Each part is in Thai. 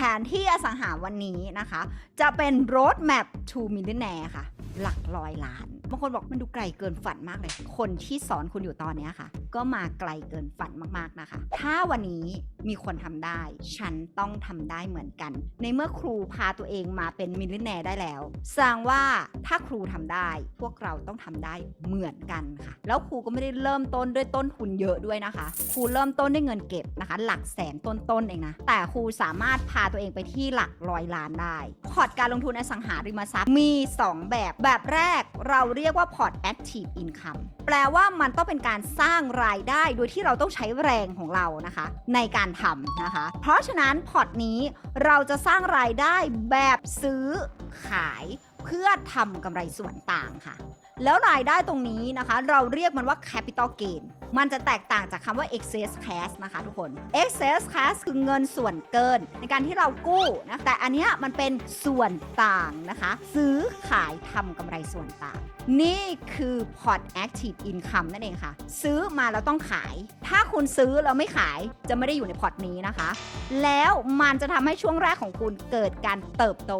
แผนที่อสังหาวันนี้นะคะ จะเป็น road map to millionaire ค่ะ หลักร้อยล้าน บางคนบอกมันดูไกลเกินฝันมากเลย คนที่สอนคุณอยู่ตอนนี้ค่ะ ก็มาไกลเกินฝันมากๆนะคะ ถ้าวันนี้มีคนทำได้ ฉันต้องทำได้เหมือนกัน ในเมื่อครูพาตัวเองมาเป็นมิลลิเนร์ได้แล้วแสดงว่าถ้าครูทำได้ พวกเราต้องทำได้เหมือนกันค่ะ แล้วครูก็ไม่ได้เริ่มต้นด้วยต้นทุนเยอะด้วยนะคะ ครูเริ่มต้นด้วยเงินเก็บนะคะ หลักแสนต้นๆเองนะ แต่ครูสามารถพาตัวเองไปที่หลักร้อยล้านได้ พอร์ตการลงทุนอสังหาริมทรัพย์มี 2 แบบ แบบแรกเราเรียกว่าพอร์ต Active Income แปลว่ามันต้องเป็นการสร้างรายได้โดยที่เราต้องใช้แรงของเรานะคะ ในการทำนะคะ เพราะฉะนั้นพอร์ตนี้เราจะสร้างรายได้แบบซื้อขายเพื่อทำกำไรส่วนต่างค่ะ แล้วรายได้ตรงนี้นะคะ เราเรียกมันว่า capital gain มันจะแตกต่างจากคำว่า excess cash นะคะทุกคน excess cash คือเงินส่วนเกิน ในการที่เรากู้นะแต่อันนี้มันเป็นส่วนต่างนะคะ ซื้อขายทำกำไรส่วนต่าง นี่คือ port active income นั่นเองค่ะ ซื้อมาแล้วต้องขาย ถ้าคุณซื้อแล้วไม่ขายจะไม่ได้อยู่ในพอร์ตนี้นะคะ แล้วมันจะทำให้ช่วงแรกของคุณเกิดการเติบโต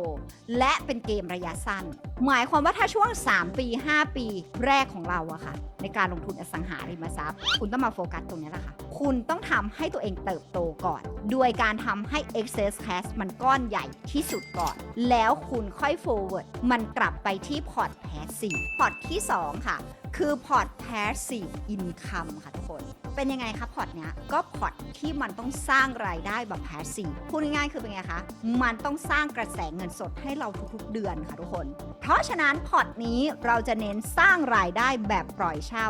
และเป็นเกมระยะสั้น หมายความว่าถ้าช่วง 3 ปี 5 ปีแรกของเราอะค่ะ ในการลงทุนอสังหาริมทรัพย์คุณต้องมาโฟกัสตรงนี้แหละค่ะ คุณต้องทำให้ตัวเองเติบโตก่อนโดยการทำให้ excess cash มันก้อนใหญ่ที่สุดก่อน แล้วคุณค่อย forward มันกลับไปที่พอร์ต passive พอร์ตที่ 2 ค่ะ คือพอร์ต passive income ค่ะทุกคน เป็นยังไงคะพอร์ตเนี้ย ก็พอร์ตที่มันต้องสร้างรายได้แบบ passive พูดง่ายๆคือเป็นไงคะ มันต้องสร้างกระแสเงินสดให้เราทุกๆเดือนค่ะทุกคน เพราะฉะนั้นพอร์ตนี้เราจะเน้นสร้างรายได้แบบปล่อยเช่า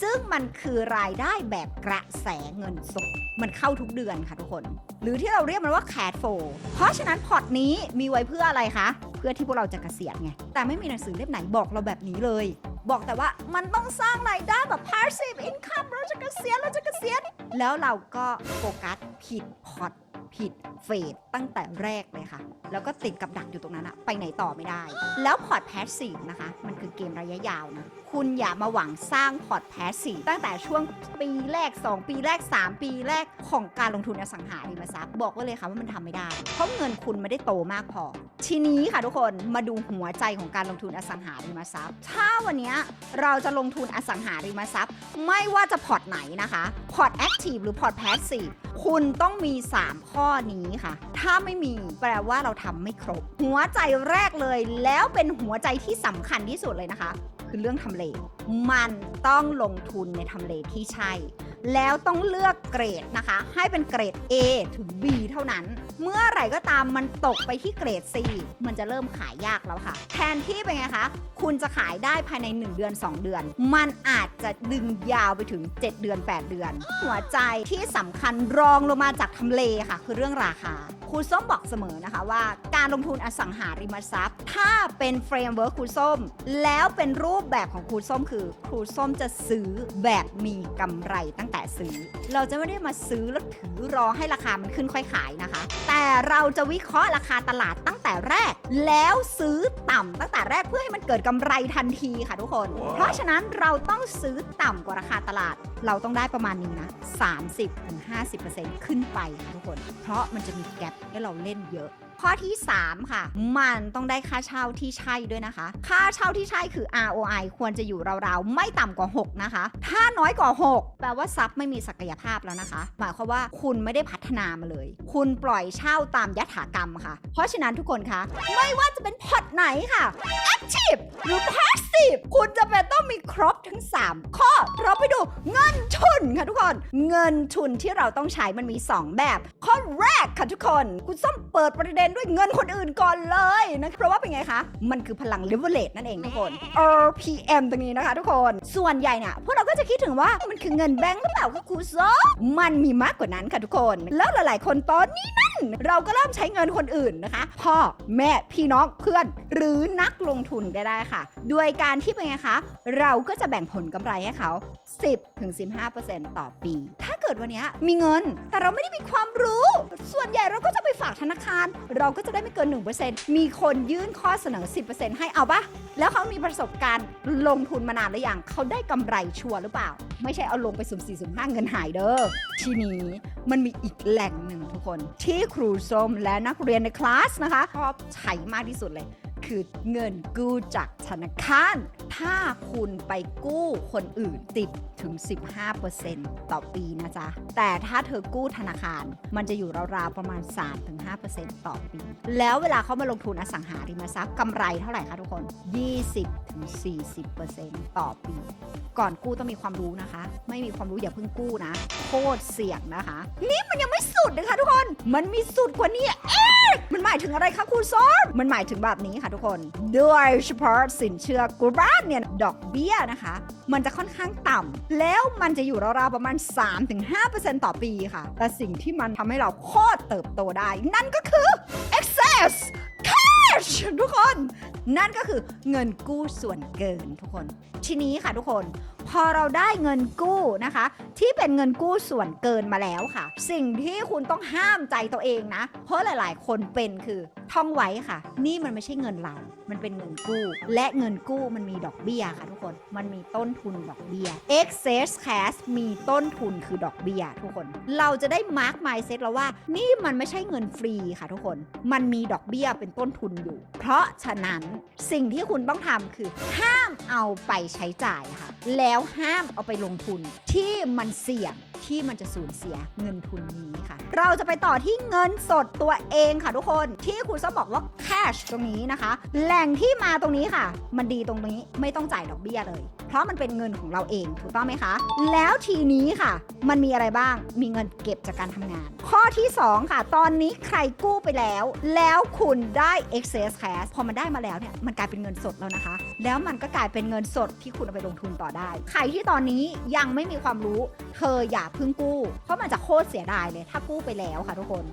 ซึ่งมันคือรายได้แบบกระแสเงินสด มันเข้าทุกเดือนค่ะทุกคน หรือที่เราเรียกมันว่า cash flow เพราะฉะนั้นพอร์ตนี้มีไว้เพื่ออะไรคะ เพื่อที่พวกเราจะเกษียณไง แต่ไม่มีหนังสือเล่มไหนบอกเราแบบนี้เลย บอกแต่ว่ามันต้องสร้างรายได้แบบ passive income เราจะเกษียณเราจะเกษียณแล้วเราก็โฟกัสผิดพอร์ตผิดเฟสตั้งแต่แรกเลยค่ะ แล้วก็ติดกับดักอยู่ตรงนั้นอะไปไหนต่อไม่ได้ แล้วพอร์ตแพสซีฟนะคะ มันคือเกมระยะยาวนะ คุณอย่ามาหวังสร้างพอร์ตแพสซีฟตั้งแต่ช่วงปีแรก 2 ปีแรก 3 ปีแรกของการลงทุนอสังหาริมทรัพย์บอกไว้เลยค่ะว่ามันทำไม่ได้ เพราะเงินคุณไม่ได้โตมากพอ ทีนี้ค่ะทุกคนมาดูหัวใจของการลงทุนอสังหาริมทรัพย์ ถ้าวันนี้เราจะลงทุนอสังหาริมทรัพย์ ไม่ว่าจะพอร์ตไหนนะคะ พอร์ตแอคทีฟหรือพอร์ตแพสซีฟคุณต้องมี 3ข้อนี้ค่ะ ถ้าไม่มีแปลว่าเราทำไม่ครบ หัวใจแรกเลย แล้วเป็นหัวใจที่สำคัญที่สุดเลยนะคะ คือเรื่องทำเล มันต้องลงทุนในทำเลที่ใช่ แล้วต้องเลือกเกรดนะคะ ให้เป็นเกรด A ถึง B เท่านั้น เมื่อไหร่ก็ตามมันตกไปที่เกรด C มันจะเริ่มขายยากแล้วค่ะ แทนที่เป็นไงคะ คุณจะขายได้ภายใน 1 เดือน 2 เดือน มันอาจจะดึงยาวไปถึง 7 เดือน 8 เดือน หัวใจที่สำคัญรองลงมาจากทำเลค่ะ คือเรื่องราคา ครูส้มบอกเสมอนะคะว่า การลงทุนอสังหาริมทรัพย์ ถ้าเป็นเฟรมเวิร์คครูส้ม แล้วเป็นรูปแบบของครูส้มคือ ครูส้มจะซื้อแบบมีกำไรตั้งแต่ซื้อ เราจะไม่ได้มาซื้อแล้วถือรอให้ราคามันขึ้นค่อยขายนะคะ แต่เราจะวิเคราะห์ราคาตลาดตั้งแต่แรก แล้วซื้อต่ำตั้งแต่แรกเพื่อให้มันเกิดกำไรทันทีค่ะทุกคนเพราะฉะนั้นเราต้องซื้อต่ำกว่าราคาตลาด เราต้องได้ประมาณนี้นะ30-50%ขึ้นไปค่ะทุกคน เพราะมันจะมีแกลบให้เราเล่นเยอะ ข้อที่ 3 ค่ะ มันต้องได้ค่าเช่าที่ใช่ด้วยนะคะ ค่าเช่าที่ใช่คือ ROI ควรจะอยู่ราวๆ ไม่ต่ำกว่า 6 นะคะ ถ้าน้อยกว่า 6 แปลว่าซับไม่มีศักยภาพแล้วนะคะ หมายความว่าคุณไม่ได้พัฒนามาเลย คุณปล่อยเช่าตามยถากรรมค่ะ เพราะฉะนั้นทุกคนคะ ไม่ว่าจะเป็นพอร์ตไหนค่ะ Active หรือ Passive คุณจะเป็นต้องมีครบทั้ง 3 ข้อ เราไปดูเงินทุนค่ะทุกคน เงินทุนที่เราต้องใช้มันมี 2 แบบ ข้อแรกค่ะทุกคน คุณส้มเปิดประเด็นด้วยเงินคนอื่นก่อนเลยนะเพราะว่าเป็นไงคะ มันคือพลัง leverage นั่นเองทุกคน RPM ตรงนี้นะคะทุกคน ส่วนใหญ่เนี่ยพวกเราก็จะคิดถึงว่ามันคือเงินแบงก์หรือเปล่าคะครูส้มมันมีมากกว่านั้นค่ะทุกคน แล้วหลาย ๆ คนตอนนี้นั่ น เราก็เริ่มใช้เงินคนอื่นนะคะ พ่อแม่พี่น้องเพื่อน หรือนักลงทุนก็ได้ค่ะ ด้วยการที่เป็นไงคะ เราก็จะแบ่งผลกำไรให้เขา 10ถึง15%ต่อปี ถ้า กิดวันนี้มีเงิน แต่เราไม่ได้มีความรู้ ส่วนใหญ่เราก็จะไปฝากธนาคาร เราก็จะได้ไม่เกิน 1%มีคนยื่นข้อเสนอ 10%ให้เอาปะแล้วเขามีประสบการณ์ลงทุนมานานหรือยังเขาได้กำไรชัวร์หรือเปล่า ไม่ใช่เอาลงไปสุ่มสี่สุ่มห้าเงินหายเด้อทีนี้มันมีอีกแหล่งหนึ่งทุกคน ที่ครูส้มและนักเรียนในคลาสนะคะชอบใช้มากที่สุดเลย คือเงินกู้จากธนาคาร ถ้าคุณไปกู้คนอื่นติดถึง 15%ต่อปีนะจ๊ะ แต่ถ้าเธอกู้ธนาคาร มันจะอยู่ราวๆประมาณ 3-5%ต่อปี แล้วเวลาเขามาลงทุนอสังหาริมทรัพย์กำไรเท่าไหร่คะทุกคน 20-40%ต่อปี ก่อนกู้ต้องมีความรู้นะคะ ไม่มีความรู้อย่าเพิ่งกู้นะ โคตรเสี่ยงนะคะ นี่มันยังไม่สุดนะคะทุกคน มันมีสุดกว่านี้เอ๊ มันหมายถึงอะไรคะครูซอนมันหมายถึงแบบนี้ค่ะทุกคนโดยเฉพาะสินเชื่อกู้บานเนี่ยดอกเบี้ยนะคะ มันจะค่อนข้างต่ำแล้วมันจะอยู่ราวๆประมาณ 3-5%ต่อปีค่ะ แต่สิ่งที่มันทำให้เราโคตรเติบโตได้ นั่นก็คือ excess cash ทุกคน นั่นก็คือเงินกู้ส่วนเกินทุกคน ทีนี้ค่ะทุกคน พอเราได้เงินกู้นะคะ ที่เป็นเงินกู้ส่วนเกินมาแล้วค่ะ สิ่งที่คุณต้องห้ามใจตัวเองนะ เพราะหลาย ๆ คนเป็นคือ ท่องไว้ค่ะ นี่มันไม่ใช่เงินเรา มันเป็นเงินกู้ และเงินกู้มันมีดอกเบี้ยค่ะทุกคน มันมีต้นทุนดอกเบี้ย excess cash มีต้นทุนคือดอกเบี้ยทุกคน เราจะได้ mark mindset แล้วว่า นี่มันไม่ใช่เงินฟรีค่ะทุกคน มันมีดอกเบี้ยเป็นต้นทุนอยู่ เพราะฉะนั้นสิ่งที่คุณต้องทำคือ ห้ามเอาไปใช้จ่ายค่ะ แล้วห้ามเอาไปลงทุนที่มันเสี่ยง ที่มันจะสูญเสียเงินทุนนี้ค่ะ เราจะไปต่อที่เงินสดตัวเองค่ะทุกคนที่คุณจะบอกว่า cash ตรงนี้นะคะ แหล่งที่มาตรงนี้ค่ะ มันดีตรงนี้ไม่ต้องจ่ายดอกเบี้ยเลย เพราะมันเป็นเงินของเราเองถูกต้องไหมคะ แล้วทีนี้ค่ะ มันมีอะไรบ้างมีเงินเก็บจากการทำงาน ข้อที่ 2 ค่ะ ตอนนี้ใครกู้ไปแล้ว แล้วคุณได้ excess cash พอมันได้มาแล้วเนี่ยมันกลายเป็นเงินสดแล้วนะคะ แล้วมันก็กลายเป็นเงินสดที่คุณเอาไปลงทุนต่อได้ ใครที่ตอนนี้ยังไม่มีความรู้ เธออย่าเพิ่งกู้ เพราะมันจะโคตรเสียดายเลย ถ้ากู้ไปแล้วค่ะทุกคน